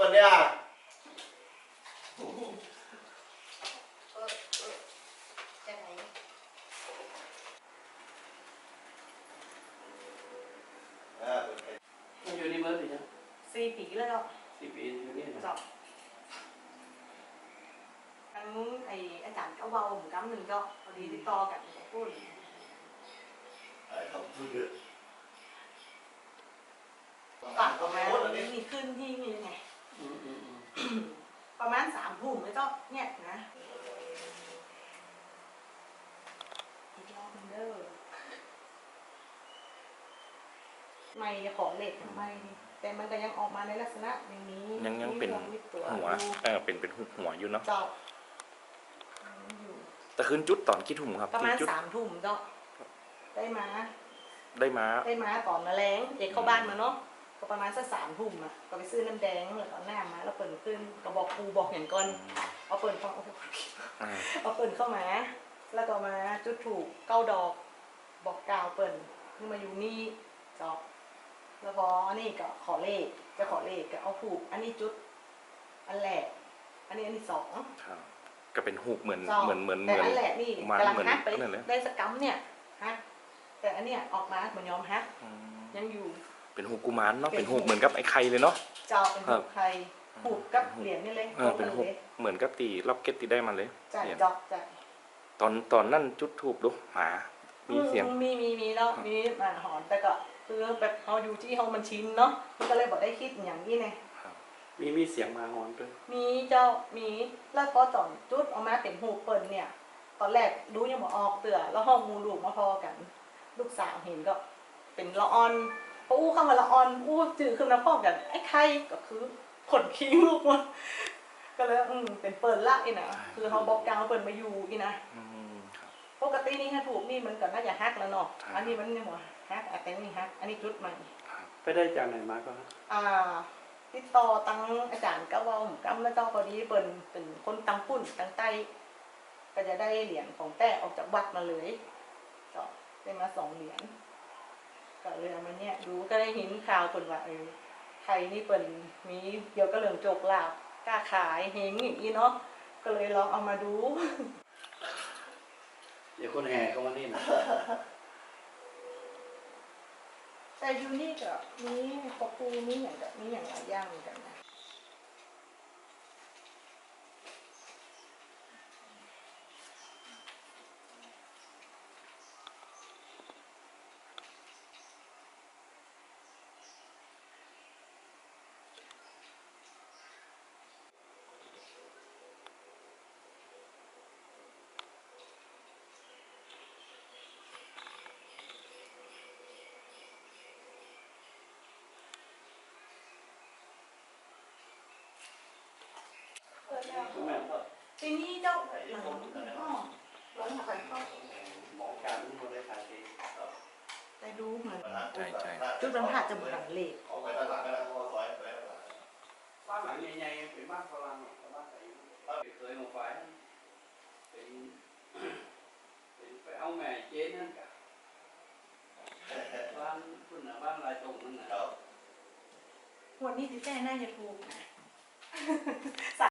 วันเนี้ย เออเออจะไหน เออเป็นไง มันอยู่ในเมืองหรือยัง สี่ปีแล้วเนาะ สิบปีอยู่นี่นะ จบทั้งไออาจารย์ก็เบาผมกำหนึ่งก็พอดีติดต่อกันกับพูด ไอ้คำพูดเยอะ ฝากออกมานี่มีขึ้นที่นี่ไง อืมอืมอืม ประมาณสามทุ่มแล้วก็เนี่ยนะอีกรอบหนึงเด้อไม่จะขอเหล็กไม่แต่มันก็ยังออกมาในลักษณะอย่างนี้ยังยังเป็นมีตัวหัวอยู่เออเป็นเป็นหุบหัวอยู่เนาะเจาะยังอยู่แต่คืนจุดตอนกี่ทุ่มครับประมาณจุดสามทุ่มเจ้าได้มา ได้มาได้มาก่อนมาแรงเด็กเข้าบ้านมาเนาะก็ประมาณสักสามทุ่มอะก็ไปซื้อน้ำแดงแล้วก็น้ำมาแล้วเปิดขึ้น ก็บอกครูบอกอย่างก่อนเอาเปิดเข้าอ่าเอาเปิดเข้ามา แล้วก็มาจุดถูกเก้าดอก บอกกล่าวเปิดขึ้นมาอยู่นี่จอบแล้วพออันนี้ก็ขอเลขจะขอเลขก็เอาผูก อันนี้จุด อันแรกอันนี้อันที่สองครับก็เป็นหุบเหมือนจอบเหมือนเหมือนเหแต่มือนอันแรกนี่มันกำลังเหมือนฮักไปนั่นแหละได้สกกัมเนี่ยฮักแต่อันเนี้ยออกมาเหมือนยอมฮักอืมยังอยู่เป็นหุบกุมารเนาะเป็เป็นนหุบหุบเหมือนกับไอ้ไข่เลยเนาะเจ้าเป็นครั หูบใครผูกกับเหรียญนี่เลยเออเป็นหุบเลยเหมือนกับตีล็อกเก็ตตีได้มาเลยจ่ายเหรียญจอกจ่ายตอนตอนนั่นจุดทูบดูหมา มีเสียงอืมีมีมีแล้วมีหมาหอนแต่ก็คือแบบเขาอยู่ที่เขามันชินเนาะมันก็เลยบอกได้คิดอย่างนี้ไงมีมีเสียงหมาหอนด้วยมีเจ้ามีแล้วพอตอนจุดออกมาเป็นหูเปิลเนี่ย ตอนแรกดูยังบอกออกเตือแล้วห้องมูลูกมาพอกัน ลูกสาวเห็นก็เป็นละออนพออู้เข้ามาละออนอู้จืดขึ้นมาพร้อมกันไอ้ใครก็คือ ขนคิ้วลูกมันก็เลยอืมเป็นเปิลละอีนะคือเขาบอกกลางเปิลมาอยู่อีนะอืมครับปกตินี่ถ้าถูกนี่มันก็น่าจะฮักแล้วเนาะใช่อันนี้มันยังบ่ฮักแต่นี่ฮักอันนี้จุดใหม่ครับไปได้จากไหนมาก็ฮะอ่าติดต่อตังอาจารย์ก็เว่าผมกำแล้วเจ้าพอดีเปิ่นเป็นคนตังปุ่นตังใต้ก็จะได้เหรียญของแต่ออกจากวัดมาเลยก็ได้มาสองเหรียญก็เลยเอามาเนี่ยดูก็ได้เห็นข่าวเปิ่นว่าเออ ใครนี่เปิ่นมีเกี่ยวกับเรื่องโจกลาบกล้าขายเฮงอย่างนี้เนาะก็เลยลองเอามาดู เดี๋ยวคนแห่เข้ามานี่นะแต่อยูนี่ก็มีปอปูมีอย่างกับมีอย่างหลายอย่างเหมือนกันนะ ทีนี้เจ้าหลังพ่อหลังหัวพ่อหมอการที่คนได้ขายเองแต่ดูเหมือนใช่ใช่จุดบรรทัดจะเหมือนหลังเหล็กบ้านหลังใหญ่ๆเป็นบ้านฝรั่งบ้านไหนเคยมาไฟเป็นเป็นไปเอาแม่เจ๊นั่นกะบ้านคุณน่ะบ้านลายตรงนั่นน่ะวันนี้ที่แจ้น่าจะถูก